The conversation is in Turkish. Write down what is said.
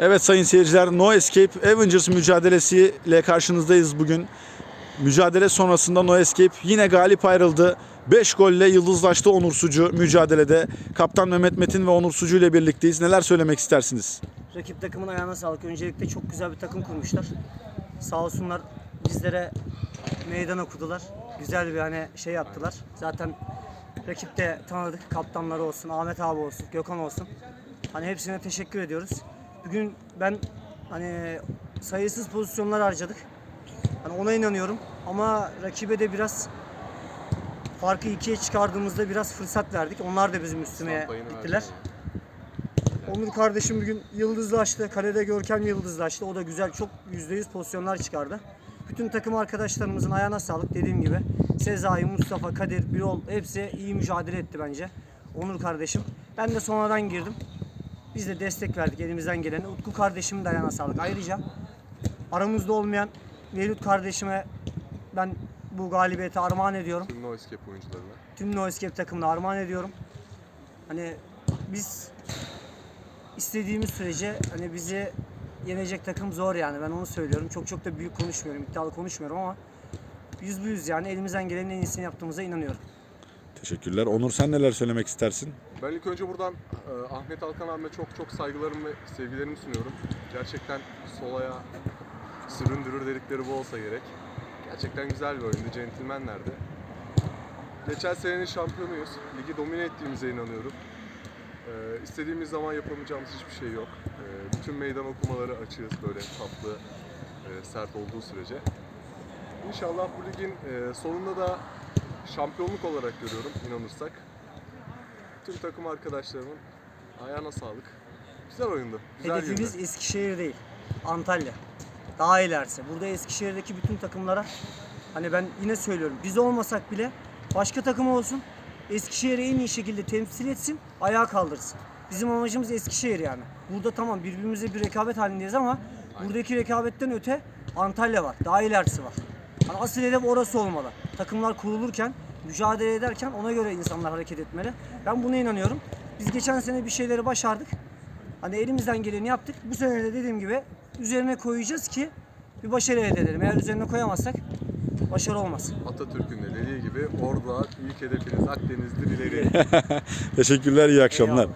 Evet sayın seyirciler No Escape Avengers mücadelesiyle karşınızdayız bugün. Mücadele sonrasında No Escape yine galip ayrıldı. 5 golle yıldızlaştı Onur Sucu mücadelede. Kaptan Mehmet Metin ve Onur Sucu ile birlikteyiz. Neler söylemek istersiniz? Rakip takımın ayağına sağlık. Öncelikle çok güzel bir takım kurmuşlar. Sağ olsunlar bizlere meydan okudular. Güzel bir hani şey yaptılar. Zaten rakipte tanıdık kaptanları olsun, Ahmet abi olsun, Gökhan olsun. Hani hepsine teşekkür ediyoruz. Bugün ben hani sayısız pozisyonlar harcadık. Hani ona inanıyorum ama rakibe de biraz farkı ikiye çıkardığımızda biraz fırsat verdik. Onlar da bizim üstüne gittiler. Onur kardeşim bugün yıldızlaştı. Kalede Görkem yıldızlaştı. O da güzel çok %100 pozisyonlar çıkardı. Bütün takım arkadaşlarımızın ayağına sağlık dediğim gibi. Sezai, Mustafa, Kadir, Birol hepsi iyi mücadele etti bence. Onur kardeşim. Ben de sonradan girdim. Biz de destek verdik elimizden geleni. Utku kardeşimin de ayağına sağlık. Ayrıca aramızda olmayan Mevlüt kardeşime ben bu galibiyeti armağan ediyorum Tüm No Escape oyuncularına. tüm No Escape takımına armağan ediyorum. Hani biz istediğimiz sürece hani bizi yenecek takım zor yani ben onu söylüyorum. Çok çok da büyük konuşmuyorum, iddialı konuşmuyorum ama yüz bu yüz yani elimizden gelenin en iyisini yaptığımıza inanıyorum. Teşekkürler. Onur sen neler söylemek istersin? Ben ilk önce buradan e, Ahmet Alkan abime çok çok saygılarımı ve sevgilerimi sunuyorum. Gerçekten solaya süründürür dedikleri bu olsa gerek. Gerçekten güzel bir oyundu, centilmenlerdi. Geçen senenin şampiyonuyuz. Ligi domine ettiğimize inanıyorum. E, istediğimiz zaman yapamayacağımız hiçbir şey yok. E, bütün meydan okumaları açığız böyle tatlı, e, sert olduğu sürece. İnşallah bu ligin e, sonunda da şampiyonluk olarak görüyorum inanırsak. Tüm takım arkadaşlarımın ayağına sağlık. Güzel oyundu. Güzel Hedefimiz gündü. Eskişehir değil, Antalya. Daha ilerisi. Burada Eskişehir'deki bütün takımlara hani ben yine söylüyorum biz olmasak bile başka takım olsun Eskişehir'i en iyi şekilde temsil etsin, ayağa kaldırsın. Bizim amacımız Eskişehir yani. Burada tamam birbirimize bir rekabet halindeyiz ama buradaki rekabetten öte Antalya var. Daha ilerisi var. Hani asıl hedef orası olmalı. Takımlar kurulurken, mücadele ederken ona göre insanlar hareket etmeli. Ben buna inanıyorum. Biz geçen sene bir şeyleri başardık. Hani elimizden geleni yaptık. Bu sene de dediğim gibi üzerine koyacağız ki bir başarı elde edelim. Eğer üzerine koyamazsak başarı olmaz. Atatürk'ün de dediği gibi orada ilk hedefiniz Akdeniz'dir ileri. Teşekkürler, iyi akşamlar. Eyvallah.